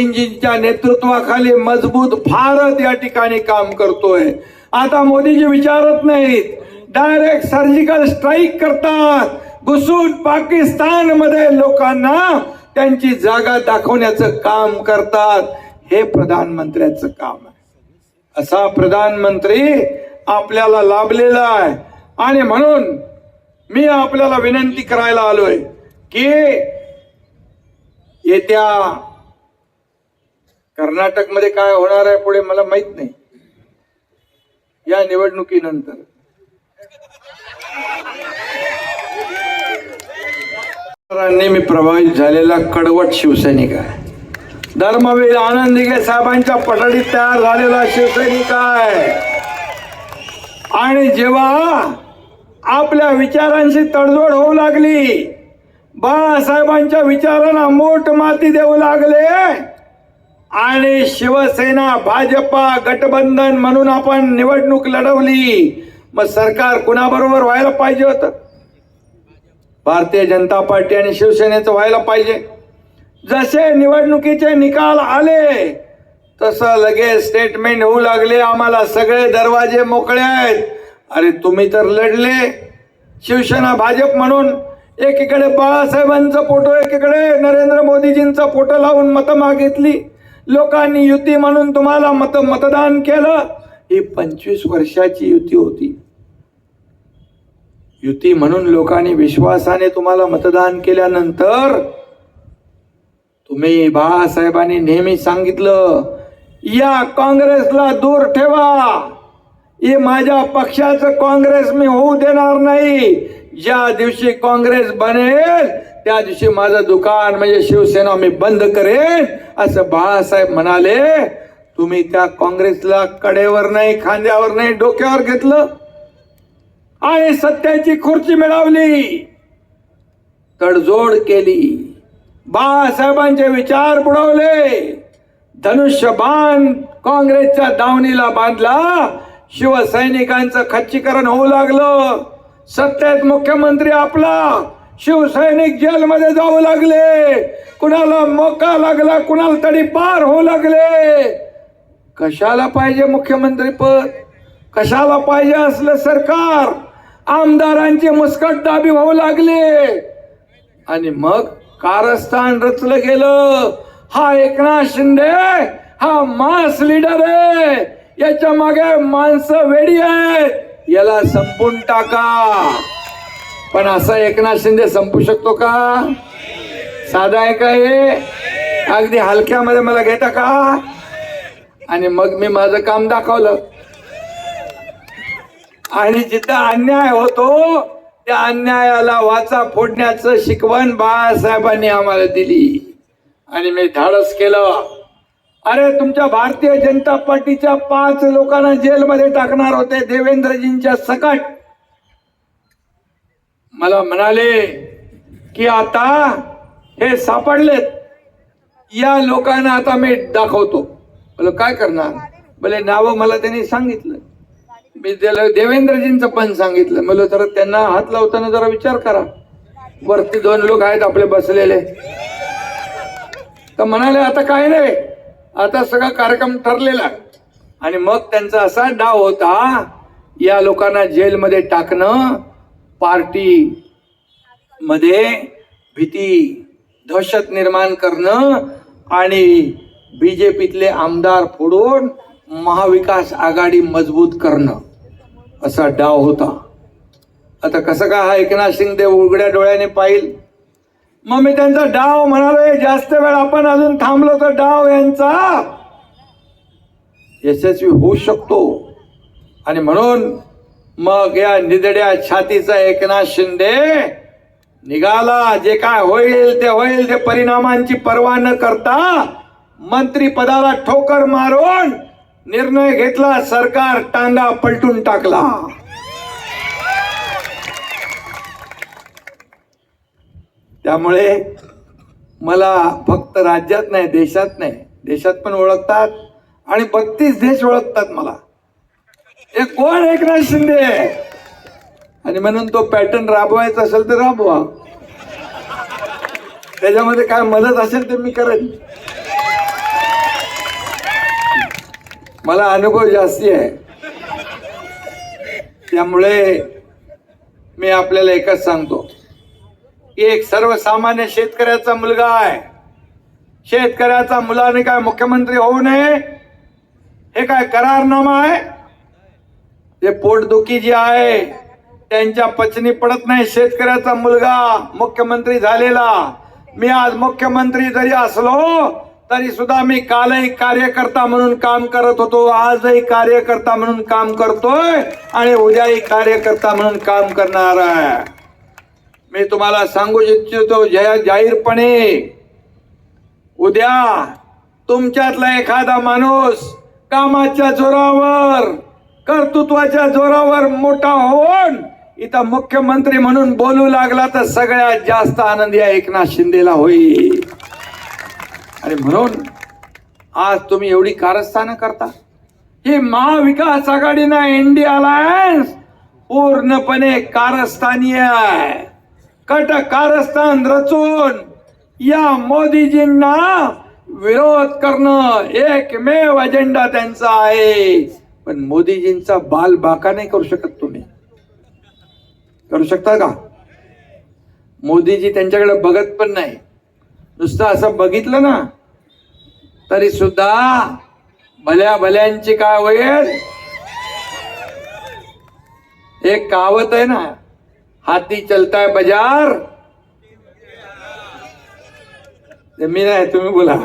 मोदींजींच्या नेतृत्वाखाली मजबूत भारत या ठिकाणी काम करतोय. आता मोदीजी विचारत नाहीत. डायरेक्ट सर्जिकल स्ट्राईक करतात. घुसून पाकिस्तानमध्ये लोकांना त्यांची जागा दाखवण्याचं काम करतात. हे प्रधानमंत्र्यांचं काम आहे. असा प्रधानमंत्री आपल्याला लाभलेला आहे. आणि म्हणून मी आपल्याला विनंती करायला आलोय की येत्या कर्नाटकमध्ये काय होणार आहे पुढे मला माहीत नाही. या निवडणुकीनंतर. मी प्रभावित झालेला कडवट शिवसैनिक आहे. धर्मवीर आनंद दिघे साहेबांच्या पठडीत तयार झालेला शिवसैनिक आहे. आणि जेव्हा आपल्या विचारांशी तडजोड होऊ लागली बाळासाहेबांच्या विचारांना मोठ माती देऊ लागले आणि शिवसेना भाजपा गठबंधन म्हणून आपण निवडणूक लढवली. मग सरकार कुणाबरोबर व्हायला पाहिजे होतं? भारतीय जनता पार्टी आणि शिवसेनेचं व्हायला पाहिजे. जसे निवडणुकीचे निकाल आले तसं लगेच स्टेटमेंट होऊ लागले आम्हाला सगळे दरवाजे मोकळे आहेत. अरे तुम्ही तर लढले. शिवसेना भाजप म्हणून एकीकडे बाळासाहेबांचं फोटो एकीकडे नरेंद्र मोदीजींचा फोटो लावून मतं मागितली. लोकांनी युती म्हणून तुम्हाला मत मतदान केलं. ही पंचवीस वर्षाची युती होती. युती म्हणून लोकांनी विश्वासाने तुम्हाला मतदान केल्यानंतर तुम्ही बाळासाहेबांनी नेहमी सांगितलं या काँग्रेसला दूर ठेवा. हे माझ्या पक्षाचं काँग्रेस मी होऊ देणार नाही. ज्या दिवशी काँग्रेस बनेल त्या दिवशी माझं दुकान म्हणजे शिवसेना मी बंद करेन असं बाळासाहेब म्हणाले. तुम्ही त्या काँग्रेसला कडेवर नाही खांद्यावर नाही डोक्यावर घेतलं. आणि सत्याची खुर्ची मिळवली. तडजोड केली. बाळासाहेबांचे विचार बुडवले. धनुष्यबाण काँग्रेसच्या दावणीला बांधला. शिवसैनिकांचं खच्चीकरण होऊ लागलं. सत्तेत मुख्यमंत्री आपला. शिवसैनिक जेलमध्ये जाऊ लागले. कुणाला मोका लागला कुणाला तरी पार होऊ लागले. कशाला पाहिजे मुख्यमंत्री पद? कशाला पाहिजे असलं सरकार? आमदारांची मुस्कट दाबी होऊ लागले. आणि मग कारस्थान रचलं गेलं. हा एकनाथ शिंदे हा मास लीडर आहे. याच्या मागे माणसं वेडी आहेत. याला संपून टाका. पण असा एकनाथ शिंदे संपू शकतो का? साधा आहे का हे? अगदी हलक्यामध्ये मला घेता का? आणि मग मी माझं काम दाखवलं. आणि जिथं अन्याय होतो त्या अन्यायाला वाचा फोडण्याचं शिकवण बाळासाहेबांनी आम्हाला दिली. आणि मी धाडस केलं. अरे तुमच्या भारतीय जनता पार्टीच्या पाच लोकांना जेलमध्ये टाकणार होते देवेंद्रजींच्या सकट. मला म्हणाले की आता हे सापडलेत. या लोकांना आता मी दाखवतो. बोल काय करणार? बोले नावं मला त्यांनी सांगितलं. मी त्याला देवेंद्रजींचं पण सांगितलं. मला तर त्यांना हात लावताना जरा विचार करा. वरती दोन लोक आहेत आपले बसलेले. तर म्हणाले आता काय नाही आता सगळा कार्यक्रम ठरलेला आणि मग त्यांचा असा डाव होता या लोकांना जेलमध्ये टाकणं पार्टी मध्ये भीती दहशत निर्माण करणं आणि बी जे पीतले आमदार फोडून महाविकास आघाडी मजबूत करणं असा डाव होता. आता कसं काय हा एकनाथ शिंदे उघड्या डोळ्याने पाहिल? मग मी त्यांचा डाव म्हणालोय जास्त वेळ आपण अजून थांबलो तर डाव यांचा. यशस्वी होऊ शकतो. आणि म्हणून मग या निदड्या छातीचा एकनाथ शिंदे निघाला. जे काय होईल ते होईल ते परिणामांची पर्वा न करता मंत्री पदाला ठोकर मारून निर्णय घेतला. सरकार टांगा पलटून टाकला. त्यामुळे मला फक्त राज्यात नाही देशात नाही. देशात पण ओळखतात आणि बत्तीस देश ओळखतात मला. हे कोण एकनाथ शिंदे? आहे? आणि म्हणून तो पॅटर्न राबवायचा असेल तर राबवा. त्याच्यामध्ये काय मदत असेल ते मी करेन. मला अनुभव जास्ती आहे. त्यामुळे मी आपल्याला एकच सांगतो. एक सर्वसामान्य शेतकऱ्याचा मुलगा आहे. शेतकऱ्याचा मुलाने काय मुख्यमंत्री होऊ नये? हे काय करारनामा आहे? जे पोटदुखी जी आहे त्यांच्या पचनी पडत नाही शेतकऱ्याचा मुलगा. मुख्यमंत्री झालेला. मी आज मुख्यमंत्री जरी असलो तरी सुद्धा मी कालही कार्यकर्ता म्हणून काम करत होतो. आजही कार्यकर्ता म्हणून काम करतोय आणि उद्याही कार्यकर्ता म्हणून काम करणार आहे. मी तुम्हाला सांगू इच्छितो जया जाहीरपणे उद्या तुमच्यातला एखादा माणूस कामाच्या जोरावर कर्तृत्वाच्या जोरावर मोठा होऊन इथं मुख्यमंत्री म्हणून बोलू लागला तर सगळ्यात जास्त आनंदी या एकनाथ शिंदेला होईल. आणि म्हणून आज तुम्ही एवढी कारस्थानं करता. ही महाविकास आघाडीना इंडिया अलायन्स पूर्णपणे कारस्थानी आहे. कट कारस्थान रचून या मोदीजींना विरोध करणं एकमेव अजेंडा त्यांचा आहे. पण मोदीजींचा बाल बाका नाही करू शकत तुम्ही. करू शकता का? मोदीजी त्यांच्याकडे बघत पण नाही. नुसतं असं बघितलं ना तरी सुद्धा भल्या भल्यांची काय होईल एक कहावत आहे ना हाती चलताय बाजार। जमीन मी नाही तुम्ही बोला।